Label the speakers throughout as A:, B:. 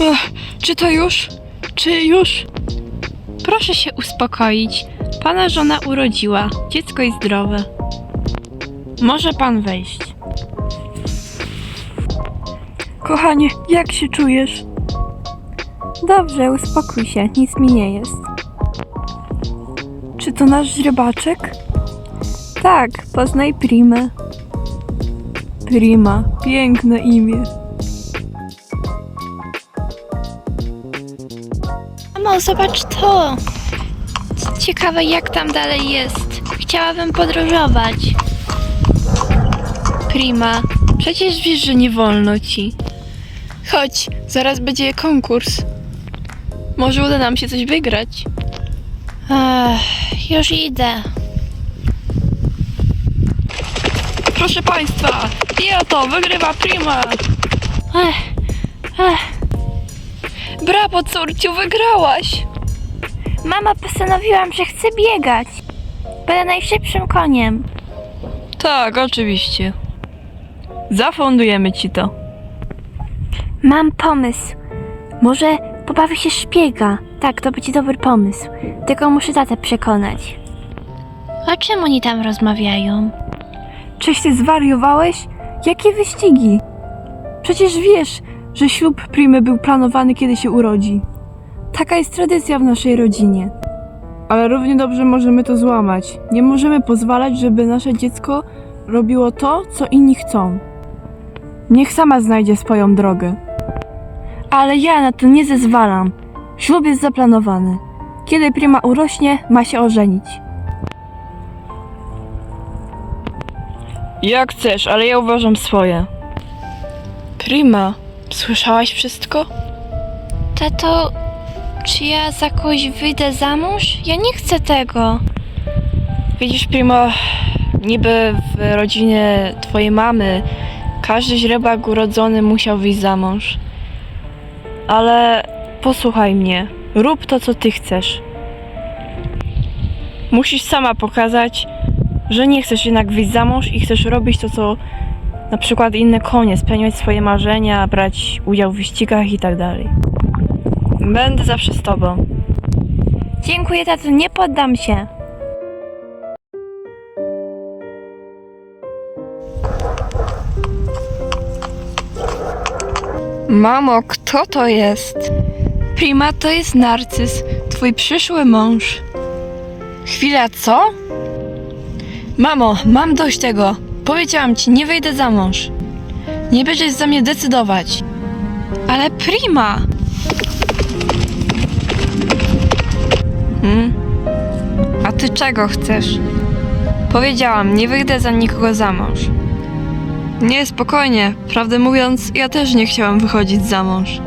A: Ech, czy to już? Czy już?
B: Proszę się uspokoić. Pana żona urodziła. Dziecko jest zdrowe. Może pan wejść.
A: Kochanie, jak się czujesz?
B: Dobrze, uspokój się. Nic mi nie jest.
A: Czy to nasz źrebaczek?
B: Tak, poznaj Primę.
A: Prima, piękne imię.
B: Mamo, zobacz to. Ciekawe, jak tam dalej jest. Chciałabym podróżować. Prima, przecież wiesz, że nie wolno ci.
A: Chodź, zaraz będzie konkurs. Może uda nam się coś wygrać.
B: Ech, już idę.
A: Proszę Państwa, i oto wygrywa Prima.
B: Ech, ech.
A: Brawo, córciu, wygrałaś.
B: Mama, postanowiłam, że chcę biegać. Będę najszybszym koniem.
A: Tak, oczywiście. Zafundujemy ci to.
B: Mam pomysł. Może pobawi się szpiega. Tak, to będzie dobry pomysł. Tylko muszę tatę przekonać. O czym oni tam rozmawiają?
A: Czyś ty zwariowałeś? Jakie wyścigi? Przecież wiesz, że ślub Primy był planowany, kiedy się urodzi. Taka jest tradycja w naszej rodzinie. Ale równie dobrze możemy to złamać. Nie możemy pozwalać, żeby nasze dziecko robiło to, co inni chcą. Niech sama znajdzie swoją drogę. Ale ja na to nie zezwalam. Ślub jest zaplanowany. Kiedy Prima urośnie, ma się ożenić. Jak chcesz, ale ja uważam swoje. Prima, słyszałaś wszystko?
B: Tato, czy ja za kogoś wyjdę za mąż? Ja nie chcę tego.
A: Widzisz, Prima, niby w rodzinie twojej mamy każdy źrebak urodzony musiał wyjść za mąż. Ale posłuchaj mnie, rób to, co ty chcesz. Musisz sama pokazać, że nie chcesz jednak wyjść za mąż i chcesz robić to, co na przykład inne konie, spełniać swoje marzenia, brać udział w wyścigach i tak dalej. Będę zawsze z tobą.
B: Dziękuję, tato, nie poddam się.
A: Mamo, kto to jest? Prima, to jest Narcyz, twój przyszły mąż. Chwila, co? Mamo, mam dość tego. Powiedziałam ci, nie wyjdę za mąż. Nie będziesz za mnie decydować. Ale Prima! Hmm? A ty czego chcesz? Powiedziałam, nie wyjdę za nikogo za mąż. Nie, spokojnie. Prawdę mówiąc, ja też nie chciałem wychodzić za mąż.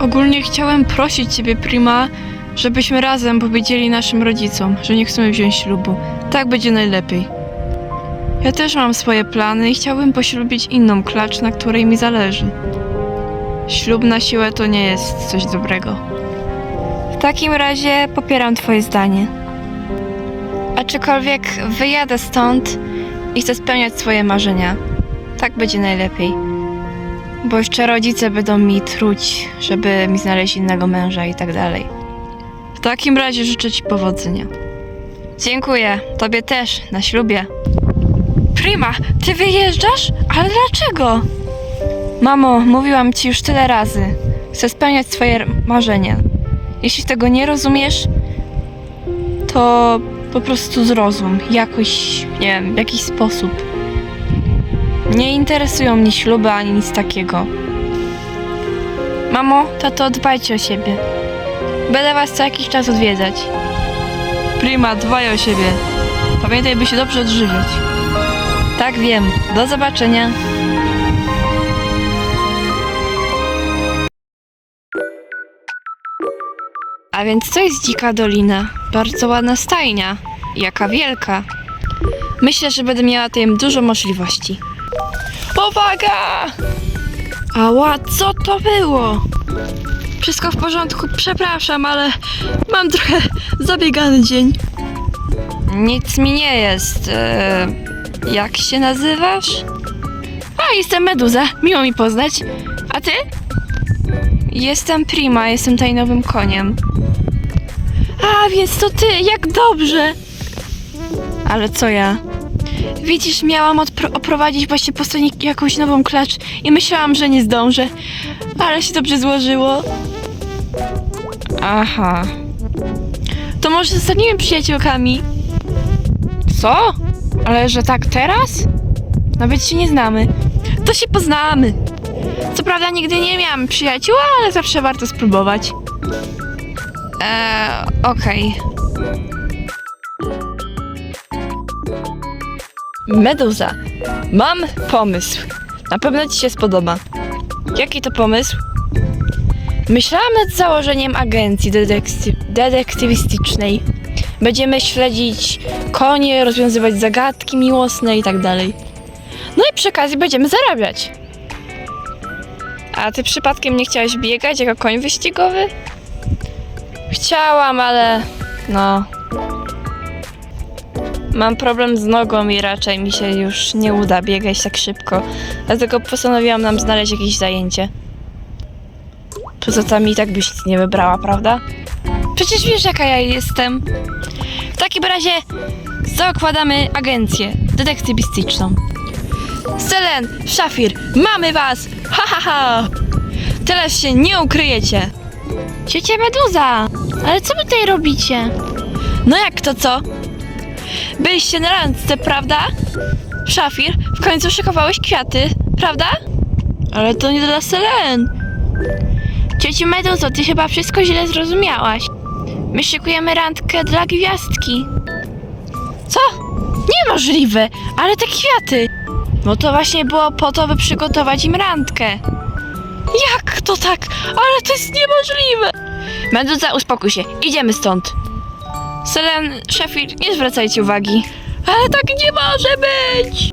A: Ogólnie chciałem prosić Ciebie, Prima, żebyśmy razem powiedzieli naszym rodzicom, że nie chcemy wziąć ślubu. Tak będzie najlepiej. Ja też mam swoje plany i chciałbym poślubić inną klacz, na której mi zależy. Ślub na siłę to nie jest coś dobrego. W takim razie popieram Twoje zdanie. Aczkolwiek wyjadę stąd i chcę spełniać swoje marzenia. Tak będzie najlepiej. Bo jeszcze rodzice będą mi truć, żeby mi znaleźć innego męża i tak dalej. Takim razie życzę Ci powodzenia. Dziękuję. Tobie też, na ślubie. Prima, ty wyjeżdżasz? Ale dlaczego? Mamo, mówiłam Ci już tyle razy. Chcę spełniać swoje marzenia. Jeśli tego nie rozumiesz, to po prostu zrozum. Jakoś, nie wiem, w jakiś sposób. Nie interesują mnie śluby ani nic takiego. Mamo, tato, dbajcie o siebie. Będę was co jakiś czas odwiedzać. Prima, dbaj o siebie. Pamiętaj, by się dobrze odżywiać. Tak wiem. Do zobaczenia. A więc to jest dzika dolina. Bardzo ładna stajnia. Jaka wielka. Myślę, że będę miała tym dużo możliwości. Uwaga! Ała, co to było? Wszystko w porządku, przepraszam, ale mam trochę zabiegany dzień. Nic mi nie jest. E, jak się nazywasz? A, jestem Meduza. Miło mi poznać. A ty? Jestem Prima, jestem tajnowym koniem. A, więc to ty, jak dobrze! Ale co ja? Widzisz, miałam odpro- oprowadzić właśnie po stronie jakąś nową klacz i myślałam, że nie zdążę. Ale się dobrze złożyło. Aha. To może zostaniemy przyjaciółkami? Co? Ale że tak teraz? Nawet się nie znamy. To się poznamy. Co prawda nigdy nie miałam przyjaciół, ale zawsze warto spróbować. Eee, okej. Meduza, mam pomysł. Na pewno ci się spodoba. Jaki to pomysł? Myślałam nad założeniem agencji detekty- detektywistycznej. Będziemy śledzić konie, rozwiązywać zagadki miłosne i tak dalej. No i przy okazji będziemy zarabiać. A ty przypadkiem nie chciałaś biegać jako koń wyścigowy? Chciałam, ale no. Mam problem z nogą i raczej mi się już nie uda biegać tak szybko. Dlatego postanowiłam nam znaleźć jakieś zajęcie. Poza tym i tak byś nic nie wybrała, prawda? Przecież wiesz, jaka ja jestem. W takim razie zakładamy agencję detektywistyczną. Selen, Szafir, mamy was! Ha, ha, ha! Teraz się nie ukryjecie.
B: Ciocia Meduza! Ale co wy tutaj robicie?
A: No jak to co? Byliście na randce, prawda? Szafir, w końcu szykowałeś kwiaty, prawda? Ale to nie dla Selen.
B: Ciociu Meduzo, ty chyba wszystko źle zrozumiałaś. My szykujemy randkę dla gwiazdki.
A: Co? Niemożliwe, ale te kwiaty. No to właśnie było po to, by przygotować im randkę. Jak to tak? Ale to jest niemożliwe. Meduza, uspokój się. Idziemy stąd. Selen, Szafir, nie zwracajcie uwagi. Ale tak nie może być!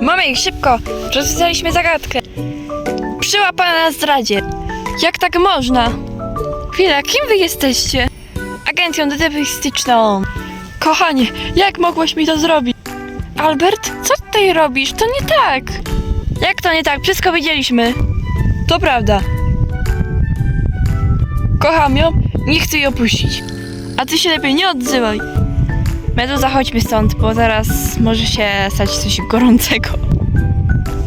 A: Mamy ich szybko! Rozwiązaliśmy zagadkę. Przyłapana na zdradzie. Jak tak można? Chwila, kim wy jesteście? Agencją detektywistyczną. Kochanie, jak mogłaś mi to zrobić? Albert, co tutaj robisz? To nie tak. Jak to nie tak? Wszystko widzieliśmy. To prawda. Kocham ją, nie chcę jej opuścić. A ty się lepiej nie odzywaj. Meduza, chodźmy stąd, bo zaraz może się stać coś gorącego.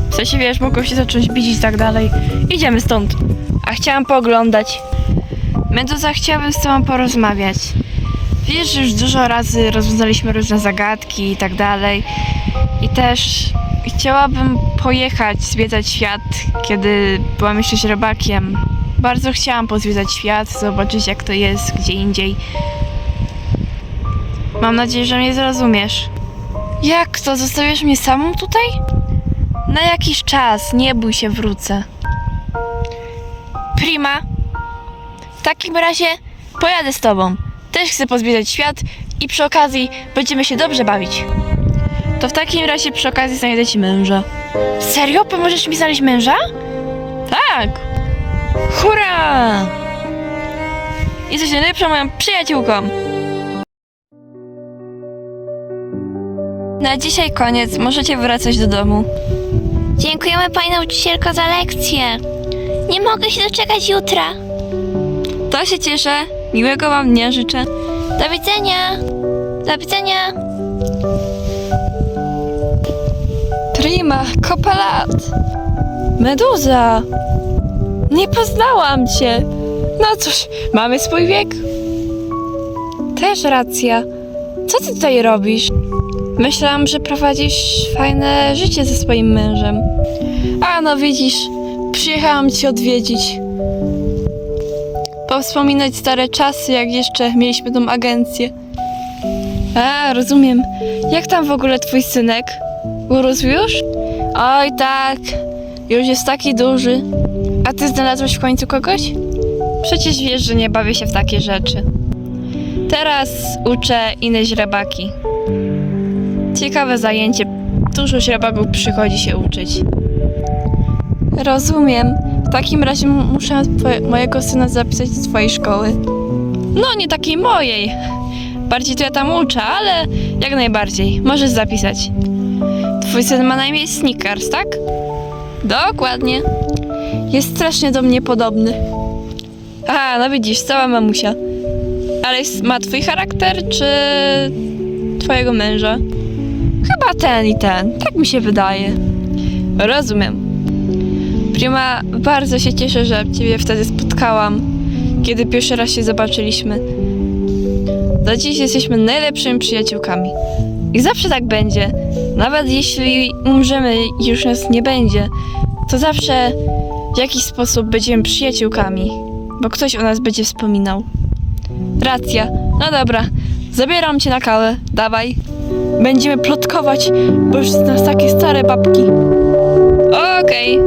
A: W sensie, wiesz, mogą się zacząć bić i tak dalej. Idziemy stąd. A chciałam pooglądać. Meduza, chciałabym z tobą porozmawiać. Wiesz, że już dużo razy rozwiązaliśmy różne zagadki i tak dalej. I też chciałabym pojechać, zwiedzać świat, kiedy byłam jeszcze źrebakiem. Bardzo chciałam pozwiedzać świat, zobaczyć jak to jest gdzie indziej. Mam nadzieję, że mnie zrozumiesz. Jak to? Zostawiasz mnie samą tutaj? Na jakiś czas, nie bój się, wrócę. Prima, w takim razie pojadę z tobą. Też chcę pozwiedzać świat i przy okazji będziemy się dobrze bawić. To w takim razie przy okazji znajdę ci męża. Serio? Pomożesz mi znaleźć męża? Tak! Hurra! Jesteś najlepszą moją przyjaciółką. Na dzisiaj koniec. Możecie wracać do domu.
B: Dziękujemy pani nauczycielko za lekcję. Nie mogę się doczekać jutra.
A: To się cieszę. Miłego wam dnia życzę.
B: Do widzenia. Do widzenia.
A: Prima, kopelat. Meduza. Nie poznałam cię. No cóż, mamy swój wiek. Też racja. Co ty tutaj robisz? Myślałam, że prowadzisz fajne życie ze swoim mężem. A no widzisz, przyjechałam cię odwiedzić. Powspominać stare czasy, jak jeszcze mieliśmy tą agencję. A, rozumiem. Jak tam w ogóle twój synek? Urósł już? Oj tak, już jest taki duży. A ty znalazłeś w końcu kogoś? Przecież wiesz, że nie bawię się w takie rzeczy. Teraz uczę inne źrebaki. Ciekawe zajęcie. Dużo źrebaków przychodzi się uczyć. Rozumiem. W takim razie muszę mojego syna zapisać do twojej szkoły. No, nie takiej mojej. Bardziej to ja tam uczę, ale jak najbardziej. Możesz zapisać. Twój syn ma na imię Snickers, tak? Dokładnie. Jest strasznie do mnie podobny. A, no widzisz, cała mamusia. Ale jest, ma twój charakter, czy twojego męża? Chyba ten i ten. Tak mi się wydaje. Rozumiem. Prima, bardzo się cieszę, że ciebie wtedy spotkałam, kiedy pierwszy raz się zobaczyliśmy. Do dziś jesteśmy najlepszymi przyjaciółkami. I zawsze tak będzie. Nawet jeśli umrzemy i już nas nie będzie, to zawsze w jakiś sposób będziemy przyjaciółkami, bo ktoś o nas będzie wspominał. Racja. No dobra, zabieram cię na kawę. Dawaj. Będziemy plotkować, bo już z nas takie stare babki. Okej.